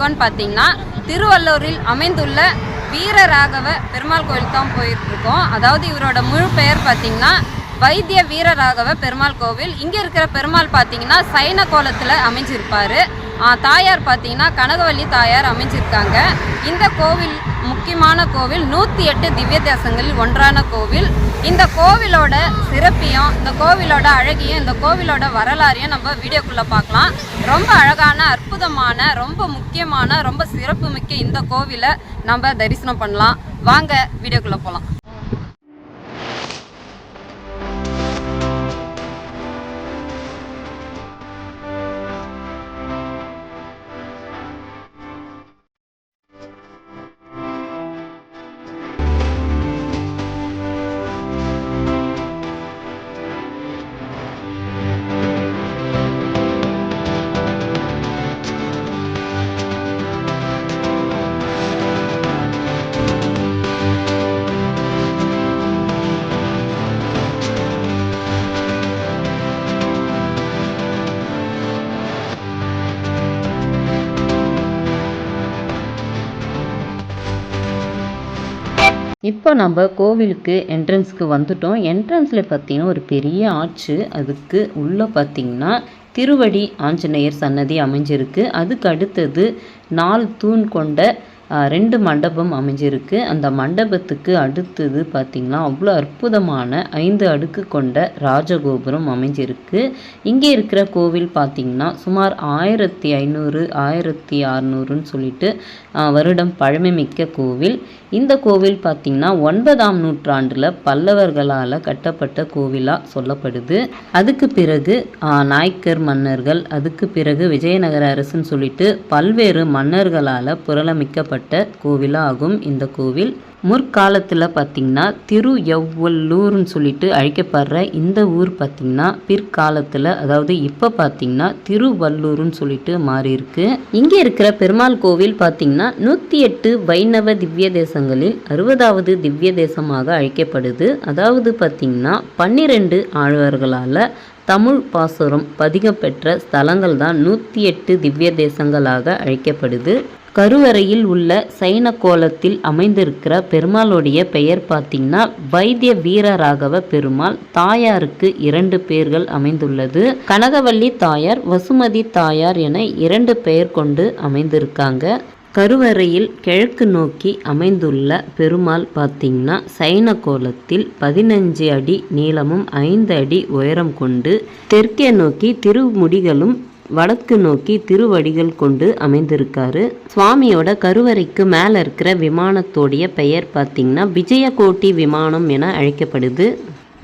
இருக்கோம்னு பார்த்தீங்கன்னா திருவள்ளூரில் அமைந்துள்ள வீரராகவ பெருமாள் கோயில் தான் போயிட்டுருக்கோம். அதாவது இவரோட முழு பெயர் பார்த்தீங்கன்னா வைத்திய வீரராகவ பெருமாள் கோவில். இங்கே இருக்கிற பெருமாள் பார்த்தீங்கன்னா சைன கோலத்தில் அமைஞ்சிருப்பாரு. தாயார் பார்த்தீங்கன்னா கனகவல்லி தாயார் அமைஞ்சிருக்காங்க. இந்த கோவில் முக்கியமான கோவில் நூற்றி எட்டு திவ்ய தேசங்களில் ஒன்றான கோவில். இந்த கோவிலோட சிறப்பையும் இந்த கோவிலோட அழகையும் இந்த கோவிலோட வரலாறையும் நம்ம வீடியோக்குள்ளே பார்க்கலாம். ரொம்ப அழகான அற்புதமான ரொம்ப முக்கியமான ரொம்ப சிறப்பு மிக்க இந்த கோவிலை நம்ம தரிசனம் பண்ணலாம். வாங்க வீடியோக்குள்ளே போகலாம் இப்போ நம்ம கோவிலுக்கு என்ட்ரன்ஸ்க்கு வந்துட்டோம். என்ட்ரன்ஸில் பார்த்தீங்கன்னா ஒரு பெரிய ஆச்சு. அதுக்கு உள்ளே பார்த்தீங்கன்னா திருவடி ஆஞ்சநேயர் சன்னதி அமைஞ்சிருக்கு. அதுக்கு அடுத்தது நாலு தூண் கொண்ட ரெண்டு மண்டபம் அமைஞ்சிருக்கு. அந்த மண்டபத்துக்கு அடுத்தது பார்த்திங்கன்னா அவ்வளோ அற்புதமான ஐந்து அடுக்கு கொண்ட ராஜகோபுரம் அமைஞ்சிருக்கு. இங்கே இருக்கிற கோவில் பார்த்திங்கன்னா சுமார் ஆயிரத்தி ஐநூறு ஆயிரத்தி அறநூறுன்னு சொல்லிட்டு வருடம் பழமைமிக்க கோவில். இந்த கோவில் பார்த்திங்கன்னா ஒன்பதாம் நூற்றாண்டில் பல்லவர்களால் கட்டப்பட்ட கோவிலாக சொல்லப்படுது. அதுக்கு பிறகு நாயக்கர் மன்னர்கள் அதுக்கு பிறகு விஜயநகர அரசுன்னு சொல்லிட்டு பல்வேறு மன்னர்களால் புரளமிக்கப்பட்ட கோவிலாகும் இந்த கோவில். முற்காலத்தில் பார்த்திங்கன்னா திரு எவ்வல்லூர்னு சொல்லிட்டு அழைக்கப்படுற இந்த ஊர் பார்த்திங்கன்னா பிற்காலத்தில் அதாவது இப்போ பார்த்திங்கன்னா திருவள்ளூர்னு சொல்லிட்டு மாறி இருக்கு இங்கே இருக்கிற பெருமாள் கோவில் பார்த்திங்கன்னா நூற்றி எட்டு வைணவ திவ்ய தேசங்களில் அறுபதாவது திவ்ய தேசமாக அழைக்கப்படுது. அதாவது பார்த்திங்கன்னா பன்னிரெண்டு ஆழ்வார்களால் தமிழ் பாசுரம் பதிகம் பெற்ற ஸ்தலங்கள் தான் நூற்றி எட்டு திவ்ய தேசங்களாக அழைக்கப்படுது. கருவறையில் உள்ள சைன கோலத்தில் அமைந்திருக்கிற பெருமாளுடைய பெயர் பார்த்தீங்கன்னா வைத்திய வீரராகவ பெருமாள். தாயாருக்கு இரண்டு பெயர்கள் அமைந்துள்ளது. கனகவல்லி தாயார் வசுமதி தாயார் என இரண்டு பெயர் கொண்டு அமைந்திருக்காங்க. கருவறையில் கிழக்கு நோக்கி அமைந்துள்ள பெருமாள் பார்த்தீங்கன்னா சைன கோலத்தில் பதினஞ்சு அடி நீளமும் ஐந்து அடி உயரம் கொண்டு தெற்கே நோக்கி திருமுடிகளும் வடக்கு நோக்கி திருவடிகள் கொண்டு அமைந்திருக்காரு. சுவாமியோட கருவறைக்கு மேலே இருக்கிற விமானத்தோடைய பெயர் பார்த்தீங்கன்னா விஜயகோட்டி விமானம் என அழைக்கப்படுது.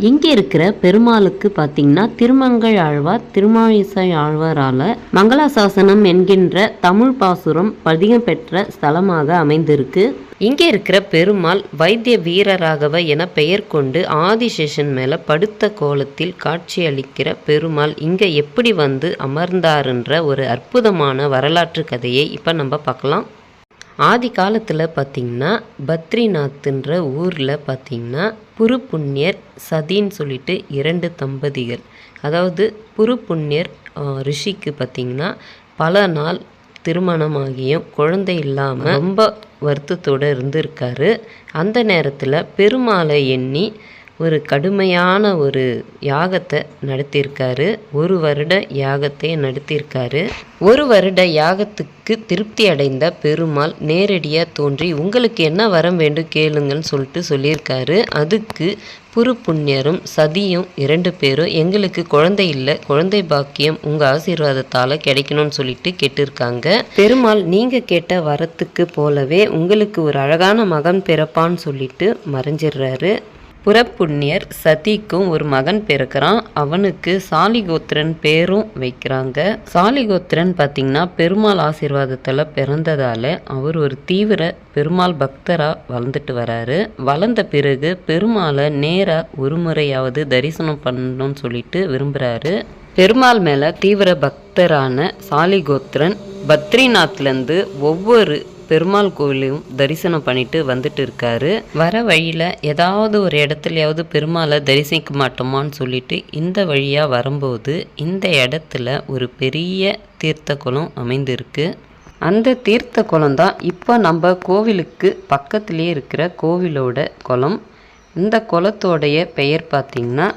இங்கே இருக்கிற பெருமாளுக்கு பார்த்தீங்கன்னா திருமங்கள் ஆழ்வார் திருமாலிசை ஆழ்வாரால மங்களாசாசனம் என்கின்ற தமிழ் பாசுரம் பதிகம் பெற்ற ஸ்தலமாக அமைந்திருக்கு. இங்கே இருக்கிற பெருமாள் வைத்திய வீரராகவ என பெயர் கொண்டு ஆதிசேஷன் மேலே படுத்த கோலத்தில் காட்சியளிக்கிற பெருமாள் இங்கே எப்படி வந்து அமர்ந்தாருன்ற ஒரு அற்புதமான வரலாற்று கதையை இப்போ நம்ம பார்க்கலாம். ஆதி காலத்தில் பார்த்திங்கன்னா பத்ரிநாத்ன்ற ஊரில் பார்த்திங்கன்னா புரு புண்ணியர் சதின்னு சொல்லிட்டு இரண்டு தம்பதிகள். அதாவது புரு புண்ணியர் ரிஷிக்கு பார்த்திங்கன்னா பல நாள் திருமணமாகியும் குழந்தை இல்லாமல் ரொம்ப வருத்தத்தோடு இருந்திருக்காரு. அந்த நேரத்தில் பெருமாளை எண்ணி ஒரு கடுமையான ஒரு யாகத்தை நடத்தியிருக்காரு. ஒரு வருட யாகத்தை நடத்தியிருக்காரு. ஒரு வருட யாகத்துக்கு திருப்தி அடைந்த பெருமாள் நேரடியாக தோன்றி உங்களுக்கு என்ன வரம் வேண்டும் கேளுங்கன்னு சொல்லிட்டு சொல்லியிருக்காரு. அதுக்கு புரு புண்ணியரும் சதியும் இரண்டு பேரும் எங்களுக்கு குழந்தை இல்லை குழந்தை பாக்கியம் உங்கள் ஆசீர்வாதத்தால் கிடைக்கணும்னு சொல்லிட்டு கேட்டிருக்காங்க. பெருமாள் நீங்கள் கேட்ட வரத்துக்கு போலவே உங்களுக்கு ஒரு அழகான மகன் பிறப்பான்னு சொல்லிட்டு மறைஞ்சிடுறாரு. புறப்புண்ணியர் சதிக்கும் ஒரு மகன் பிறக்கிறான். அவனுக்கு சாலிகோத்திரன் பேரும் வைக்கிறாங்க. சாலிகோத்திரன் பார்த்தீங்கன்னா பெருமாள் ஆசீர்வாதத்தில் பிறந்ததால் அவர் ஒரு தீவிர பெருமாள் பக்தராக வளர்ந்துட்டு வராரு. வளர்ந்த பிறகு பெருமாளை நேராக ஒரு முறையாவது தரிசனம் பண்ணணும்னு சொல்லிட்டு விரும்புகிறாரு பெருமாள் மேலே தீவிர பக்தரான சாலிகோத்திரன் பத்ரிநாத்லேருந்து ஒவ்வொரு பெருமாள் கோவிலையும் தரிசனம் பண்ணிட்டு வந்துட்டு இருக்காரு. வர வழியில் ஏதாவது ஒரு இடத்துலையாவது பெருமாளை தரிசிக்க மாட்டோமான்னு சொல்லிட்டு இந்த வழியாக வரும்போது இந்த இடத்துல ஒரு பெரிய தீர்த்த குளம் அமைந்திருக்கு. அந்த தீர்த்த குளம் தான் இப்போ நம்ம கோவிலுக்கு பக்கத்துலேயே இருக்கிற கோவிலோட குளம். இந்த குளத்தோடைய பெயர் பார்த்திங்கன்னா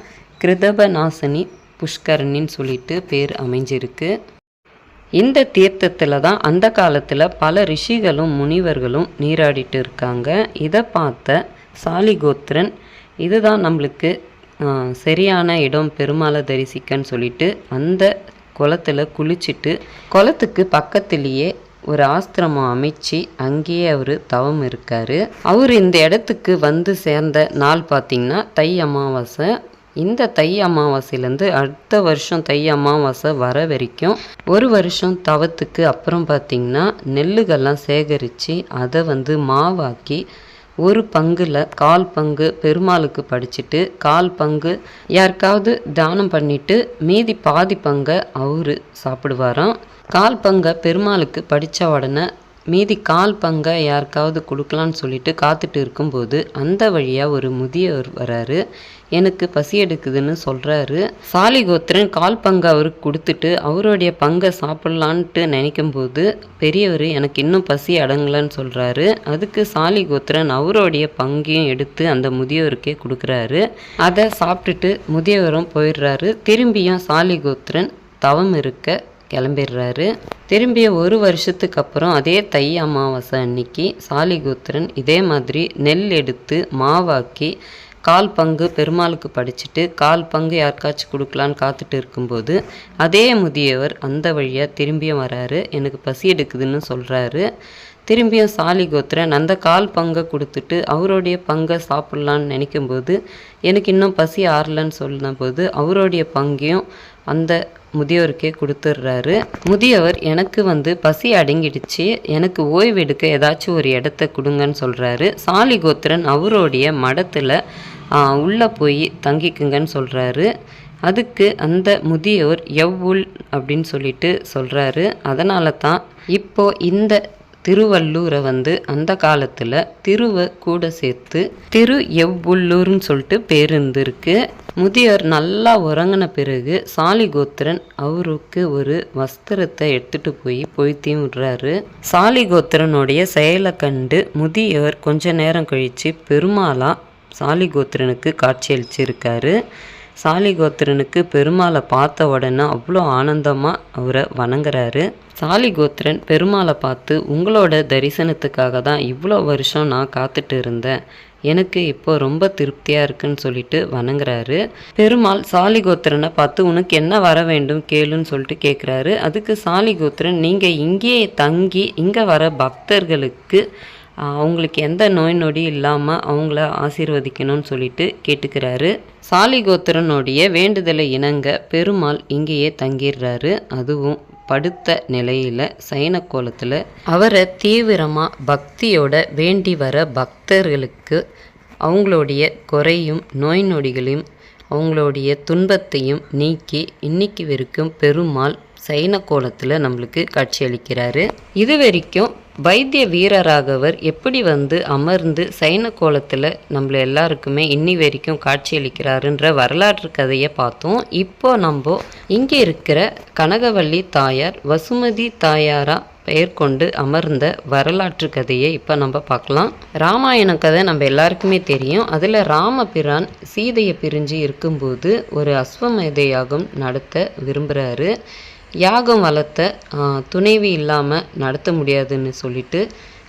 கிருதபநாசினி புஷ்கரணின்னு சொல்லிட்டு பேர் அமைஞ்சிருக்கு. இந்த தீர்த்தத்தில் தான் அந்த காலத்தில் பல ரிஷிகளும் முனிவர்களும் நீராடிட்டு இருக்காங்க. இதை பார்த்த சாலிகோத்திரன் இதுதான் நம்மளுக்கு சரியான இடம் பெருமாளை தரிசிக்கன்னு சொல்லிட்டு அந்த குளத்துல குளிச்சுட்டு குளத்துக்கு பக்கத்துலேயே ஒரு ஆஸ்திரமம் அமைச்சு அங்கேயே அவர் தவம் இருக்கார். அவர் இந்த இடத்துக்கு வந்து சேர்ந்த நாள் பார்த்திங்கன்னா தை அமாவாசை. இந்த தை அமாவாசையிலேருந்து அடுத்த வருஷம் தை அமாவாசை வர வரைக்கும் ஒரு வருஷம் தவத்துக்கு அப்புறம் பார்த்திங்கன்னா நெல்லுகள்லாம் சேகரித்து அதை வந்து மாவாக்கி ஒரு பங்கில் கால் பங்கு பெருமாளுக்கு படிச்சுட்டு கால் பங்கு யாருக்காவது தானம் பண்ணிவிட்டு மீதி பாதி பங்கை அவரு சாப்பிடுவாராம். கால் பங்கை பெருமாளுக்கு படித்த உடனே மீதி கால் பங்கை யாருக்காவது கொடுக்கலான்னு சொல்லிட்டு காத்துட்டு இருக்கும்போது அந்த வழியாக ஒரு முதியவர் வராரு. எனக்கு பசி எடுக்குதுன்னு சொல்கிறாரு சாலிகோத்திரன் கால் பங்கு அவருக்கு கொடுத்துட்டு அவருடைய பங்கை சாப்பிட்லான்ட்டு நினைக்கும்போது பெரியவர் எனக்கு இன்னும் பசி அடங்கலன்னு சொல்கிறாரு அதுக்கு சாலிகோத்திரன் அவருடைய பங்கையும் எடுத்து அந்த முதியவருக்கே கொடுக்குறாரு. அதை சாப்பிட்டுட்டு முதியவரும் போயிடுறாரு. திரும்பியும் சாலிகோத்திரன் தவம் இருக்க கிளம்பிடுறாரு. திரும்பிய ஒரு வருஷத்துக்கு அப்புறம் அதே தை அமாவாசை அன்னைக்கு சாலிகோத்திரன் இதே மாதிரி நெல் எடுத்து மாவாக்கி கால் பங்கு பெருமாளுக்கு படிச்சுட்டு கால் பங்கு யாருக்காச்சும் கொடுக்கலான்னு காத்துட்டு இருக்கும்போது அதே முதியவர் அந்த வழியாக திரும்பியும் வராரு. எனக்கு பசி எடுக்குதுன்னு சொல்கிறாரு திரும்பியும் சாலிகோத்திரன் அந்த கால் பங்கை கொடுத்துட்டு அவருடைய பங்கை சாப்பிட்லான்னு நினைக்கும்போது எனக்கு இன்னும் பசி ஆறலன்னு சொன்னபோது அவருடைய பங்கையும் அந்த முதியவருக்கே கொடுத்துட்றாரு முதியவர் எனக்கு வந்து பசி அடங்கிடுச்சு. எனக்கு ஓய்வு எடுக்க ஏதாச்சும் ஒரு இடத்த கொடுங்கன்னு சொல்கிறாரு சாலிகோத்திரன் அவருடைய மடத்தில் உள்ளே போய் தங்கிக்குங்கன்னு சொல்கிறாரு அதுக்கு அந்த முதியோர் எவ்வுள் அப்படின்னு சொல்லிட்டு சொல்கிறாரு அதனால தான் இப்போ இந்த திருவள்ளூரை வந்து அந்த காலத்தில் திருவை கூட சேர்த்து திரு எவ்வுள்ளூர்னு சொல்லிட்டு பேர் இருந்திருக்கு. முதியோர் நல்லா உறங்கின பிறகு சாலிகோத்திரன் அவருக்கு ஒரு வஸ்திரத்தை எடுத்துட்டு போய் பொய்த்தியும் விடுறாரு. சாலிகோத்திரனுடைய செயலை கண்டு முதியவர் கொஞ்ச நேரம் கழித்து பெருமாளா சாலிகோத்திரனுக்கு காட்சியளிச்சிருக்காரு. சாலிகோத்திரனுக்கு பெருமாளை பார்த்த உடனே அவ்வளோ ஆனந்தமாக அவரை வணங்குறாரு. சாலிகோத்திரன் பெருமாளை பார்த்து உங்களோட தரிசனத்துக்காக தான் இவ்வளோ வருஷம் நான் காத்துட்டு இருந்தேன். எனக்கு இப்போ ரொம்ப திருப்தியாக இருக்குன்னு சொல்லிட்டு வணங்குறாரு. பெருமாள் சாலிகோத்திரனை பார்த்து உனக்கு என்ன வர வேண்டும் கேளுன்னு சொல்லிட்டு கேட்குறாரு அதுக்கு சாலிகோத்திரன் நீங்கள் இங்கேயே தங்கி இங்கே வர பக்தர்களுக்கு அவங்களுக்கு எந்த நோய் நொடி இல்லாமல் அவங்கள ஆசீர்வதிக்கணும்னு சொல்லிட்டு கேட்டுக்கிறாரு. சாலிகோத்திரனுடைய வேண்டுதலை இணங்க பெருமாள் இங்கேயே தங்கிடுறாரு. அதுவும் படுத்த நிலையில் சைன கோலத்தில் அவரை தீவிரமாக பக்தியோட வேண்டி வர பக்தர்களுக்கு அவங்களுடைய குறையும் நோய் நொடிகளையும் அவங்களுடைய துன்பத்தையும் நீக்கி இன்னைக்கு வரைக்கும் பெருமாள் சைன கோலத்தில் நம்மளுக்கு காட்சியளிக்கிறாரு. இது வரைக்கும் வைத்திய வீரராகவர் எப்படி வந்து அமர்ந்து சைன கோலத்தில் நம்மள எல்லாருக்குமே இன்னி வரைக்கும் காட்சியளிக்கிறாருன்ற வரலாற்று கதையை பார்த்தோம். இப்போ நம்ம இங்கே இருக்கிற கனகவள்ளி தாயார் வசுமதி தாயாரா பெயர் கொண்டு அமர்ந்த வரலாற்று கதையை இப்போ நம்ம பார்க்கலாம். ராமாயண கதை நம்ம எல்லாருக்குமே தெரியும். அதில் ராமபிரான் சீதையை பிரிஞ்சு இருக்கும்போது ஒரு அஸ்வமேத யாகம் நடத்த விரும்புகிறாரு யாகம் வளர்த்த துணைவி இல்லாமல் நடத்த முடியாதுன்னு சொல்லிட்டு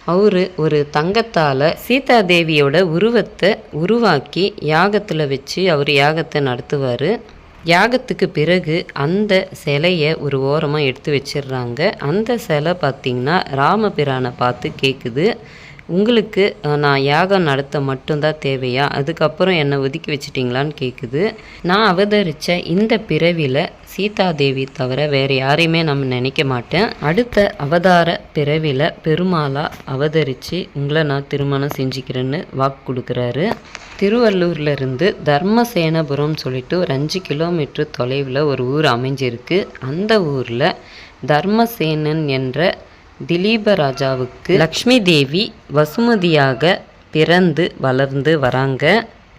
அவர் ஒரு தங்கத்தால் சீதாதேவியோட உருவத்தை உருவாக்கி யாகத்தில் வச்சு அவர் யாகத்தை நடத்துவார். யாகத்துக்கு பிறகு அந்த சிலையை ஒரு ஓரமாக எடுத்து வச்சிடுறாங்க. அந்த சிலை பார்த்திங்கன்னா ராமபிரானை பார்த்து கேட்குது உங்களுக்கு நான் யாகம் நடத்த மட்டும்தான் தேவையா? அதுக்கப்புறம் என்னை ஒதுக்கி வச்சிட்டிங்களான்னு கேட்குது நான் அவதரித்த இந்த பிறவியில் சீதாதேவி தவிர வேறு யாரையுமே நம்ம நினைக்க மாட்டேன். அடுத்த அவதார பிறவியில் பெருமாளா அவதரித்து உங்களை நான் திருமணம் செஞ்சுக்கிறேன்னு வாக்கு கொடுக்குறாரு. திருவள்ளூர்லேருந்து தர்மசேனபுரம் சொல்லிட்டு ஒரு அஞ்சு கிலோமீட்டர் தொலைவில் ஒரு ஊர் அமைஞ்சிருக்கு. அந்த ஊரில் தர்மசேனன் என்ற திலீப ராஜாவுக்கு லக்ஷ்மி தேவி வசுமதியாக பிறந்து வளர்ந்து வராங்க.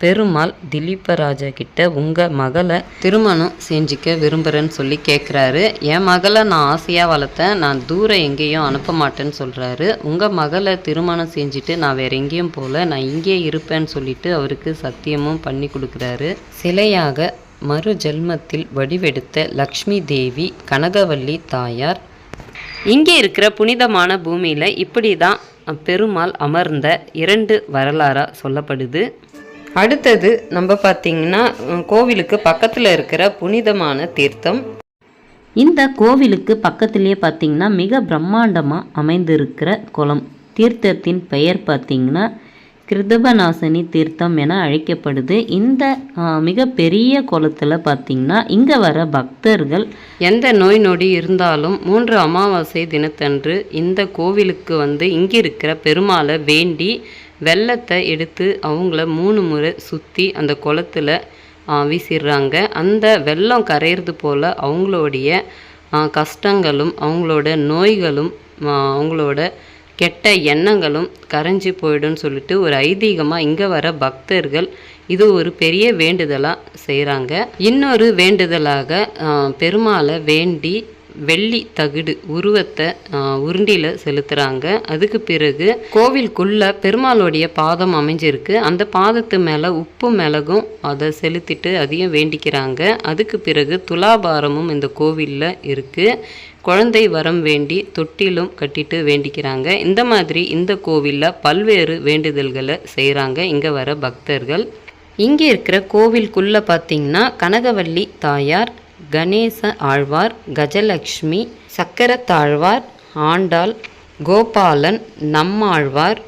பெருமாள் திலீபராஜா கிட்ட உங்கள் மகளை திருமணம் செஞ்சுக்க விரும்புகிறேன்னு சொல்லி கேட்குறாரு என் மகளை நான் ஆசையாக வளர்த்தேன். நான் தூரம் எங்கேயும் அனுப்ப மாட்டேன்னு சொல்கிறாரு உங்கள் மகளை திருமணம் செஞ்சுட்டு நான் வேற எங்கேயும் போகல நான் இங்கே இருப்பேன்னு சொல்லிட்டு அவருக்கு சத்தியமும் பண்ணி கொடுக்குறாரு. சிலையாக மறு ஜென்மத்தில் வடிவெடுத்த லக்ஷ்மி தேவி கனகவல்லி தாயார். இங்கே இருக்கிற புனிதமான பூமியில் இப்படி தான் பெருமாள் அமர்ந்த இரண்டு வரலாறாக சொல்லப்படுது. அடுத்தது நம்ம பார்த்திங்கன்னா கோவிலுக்கு பக்கத்தில் இருக்கிற புனிதமான தீர்த்தம். இந்த கோவிலுக்கு பக்கத்திலேயே பார்த்தீங்கன்னா மிக பிரம்மாண்டமாக அமைந்திருக்கிற குளம். தீர்த்தத்தின் பெயர் பார்த்தீங்கன்னா கிருதபநாசினி தீர்த்தம் என அழைக்கப்படுது. இந்த மிகப்பெரிய குளத்தில் பார்த்தீங்கன்னா இங்கே வர பக்தர்கள் எந்த நோய் நொடி இருந்தாலும் மூன்று அமாவாசை தினத்தன்று இந்த கோவிலுக்கு வந்து இங்கே இருக்கிற பெருமாளை வேண்டி வெள்ளத்தை எடுத்து அவங்கள மூணு முறை சுற்றி அந்த குளத்துல வீசிடுறாங்க. அந்த வெள்ளம் கரையிறது போல் அவங்களுடைய கஷ்டங்களும் அவங்களோட நோய்களும் அவங்களோட கெட்ட எண்ணங்களும் கரைஞ்சி போயிடும்னு சொல்லிட்டு ஒரு ஐதீகமாக இங்கே வர பக்தர்கள் இது ஒரு பெரிய வேண்டுதலாக செய்கிறாங்க இன்னொரு வேண்டுதலாக பெருமாளை வேண்டி வெள்ளி தகுடு உருவத்தை உருண்டியில் செலுத்துகிறாங்க அதுக்கு பிறகு கோவிலுக்குள்ளே பெருமாளுடைய பாதம் அமைஞ்சிருக்கு. அந்த பாதத்து மேலே உப்பு மிளகும் அதை செலுத்திட்டு அதையும் வேண்டிக்கிறாங்க. அதுக்கு பிறகு துலாபாரமும் இந்த கோவிலில் இருக்குது குழந்தை வரம் வேண்டி தொட்டிலும் கட்டிட்டு வேண்டிக்கிறாங்க. இந்த மாதிரி இந்த கோவிலில் பல்வேறு வேண்டுதல்களை செய்கிறாங்க இங்கே வர பக்தர்கள். இங்கே இருக்கிற கோவிலுக்குள்ளே பார்த்தீங்கன்னா கனகவல்லி தாயார் கணேச ஆழ்வார் கஜலக்ஷ்மி சக்கரத்தாழ்வார் ஆண்டாள் கோபாலன் நம்மாழ்வார்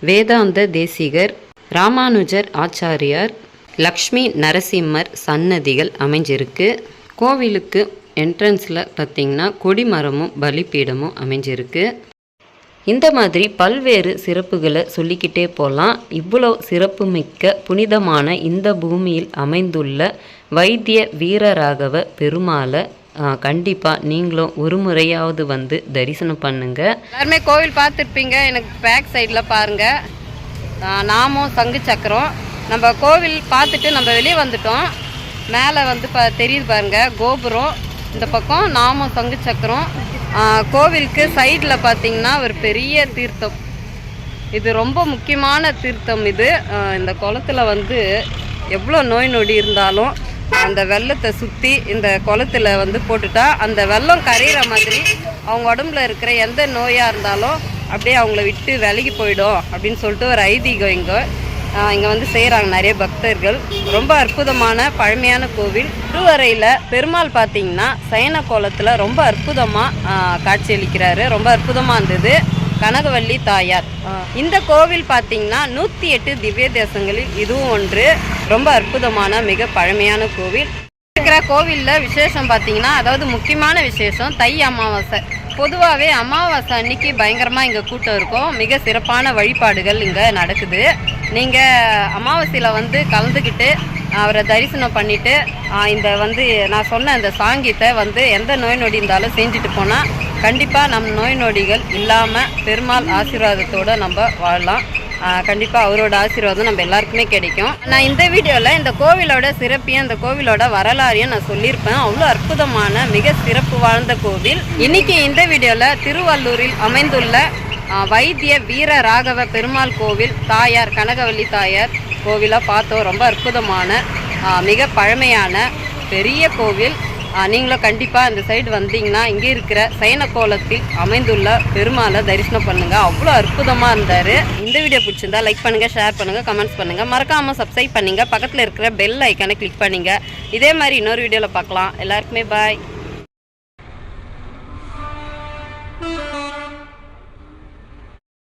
வேதாந்த தேசிகர் ராமானுஜர் ஆச்சாரியார் லக்ஷ்மி நரசிம்மர் சன்னதிகள் அமைஞ்சிருக்கு. கோவிலுக்கு என்ட்ரன்ஸில் பார்த்திங்கன்னா கொடிமரமும் பலிப்பீடமும் அமைஞ்சிருக்கு. இந்த மாதிரி பல்வேறு சிறப்புகளை சொல்லிக்கிட்டே போகலாம் இவ்வளோ சிறப்புமிக்க புனிதமான இந்த பூமியில் அமைந்துள்ள வைத்திய வீரராகவ பெருமாளை கண்டிப்பாக நீங்களும் ஒரு முறையாவது வந்து தரிசனம் பண்ணுங்க. எல்லாருமே கோவில் பார்த்துருப்பீங்க. எனக்கு பேக் சைடில் பாருங்க. நாமும் நாமம் சங்கு சக்கரம். நம்ம கோவில் பார்த்துட்டு நம்ம வெளியே வந்துட்டோம். மேலே வந்து பா தெரியுது பாருங்க கோபுரம். இந்த பக்கம் நாமும் சங்கு சக்கரம். கோவிலுக்கு சைடில் பார்த்தீங்கன்னா ஒரு பெரிய தீர்த்தம். இது ரொம்ப முக்கியமான தீர்த்தம் இது. இந்த குளத்துல வந்து எவ்வளோ நோய் நொடி இருந்தாலும் அந்த வெள்ளத்தை சுற்றி இந்த குளத்துல வந்து போட்டுட்டா அந்த வெள்ளம் கரையிற மாதிரி அவங்க உடம்புல இருக்கிற எந்த நோயாக இருந்தாலும் அப்படியே அவங்கள விட்டு விலகி போயிடும் அப்படின்னு சொல்லிட்டு ஒரு ஐதீகம் இங்கே. இங்கே வந்து செய்கிறாங்க நிறைய பக்தர்கள். ரொம்ப அற்புதமான பழமையான கோவில். திருவரையில் பெருமாள் பார்த்தீங்கன்னா சயன கோலத்தில் ரொம்ப அற்புதமாக காட்சியளிக்கிறாரு ரொம்ப அற்புதமாக இருந்தது. கனகவல்லி தாயார். இந்த கோவில் பார்த்தீங்கன்னா நூற்றி எட்டு திவ்ய தேசங்களில் இதுவும் ஒன்று. ரொம்ப அற்புதமான மிக பழமையான கோவில். இருக்கிற கோவிலில் விசேஷம் பார்த்தீங்கன்னா அதாவது முக்கியமான விசேஷம் தை அமாவாசை. பொதுவாகவே அமாவாசை அன்னைக்கு பயங்கரமாக இங்கே கூட்டம் இருக்கும். மிக சிறப்பான வழிபாடுகள் இங்கே நடக்குது. நீங்கள் அமாவாசையில் வந்து கலந்துக்கிட்டு அவரை தரிசனம் பண்ணிட்டு இந்த வந்து நான் சொன்ன இந்த சாங்கியத்தை வந்து எந்த நோய் நொடி இருந்தாலும் செஞ்சுட்டு போனால் கண்டிப்பாக நம் நோய் நொடிகள் இல்லாமல் பெருமாள் ஆசீர்வாதத்தோடு நம்ம வாழலாம். கண்டிப்பாக அவரோட ஆசீர்வாதம் நம்ம எல்லாருக்குமே கிடைக்கும். நான் இந்த வீடியோவில் இந்த கோவிலோட சிறப்பையும் இந்த கோவிலோட வரலாறையும் நான் சொல்லியிருப்பேன். அவ்வளோ அற்புதமான மிக சிறப்பு வாழ்ந்த கோவில். இன்னைக்கு இந்த வீடியோவில் திருவள்ளூரில் அமைந்துள்ள வைத்திய வீர ராகவ பெருமாள் கோவில் தாயார் கனகவல்லி தாயார் கோவிலாக பார்த்தோம். ரொம்ப அற்புதமான மிக பழமையான பெரிய கோவில். நீங்களும் கண்டிப்பாக இந்த சைடு வந்தீங்கன்னா இங்கே இருக்கிற சைனக்கோலத்தில் கோலத்தில் அமைந்துள்ள பெருமாளை தரிசனம் பண்ணுங்கள் அவ்வளோ அற்புதமாக இருந்தார். இந்த வீடியோ பிடிச்சிருந்தா லைக் பண்ணுங்கள் ஷேர் பண்ணுங்கள் கமெண்ட்ஸ் பண்ணுங்கள் மறக்காமல் சப்ஸ்கிரைப் பண்ணுங்கள் பக்கத்தில் இருக்கிற பெல் ஐக்கானை கிளிக் பண்ணுங்கள் இதே மாதிரி இன்னொரு வீடியோவில் பார்க்கலாம். எல்லாருக்குமே பாய்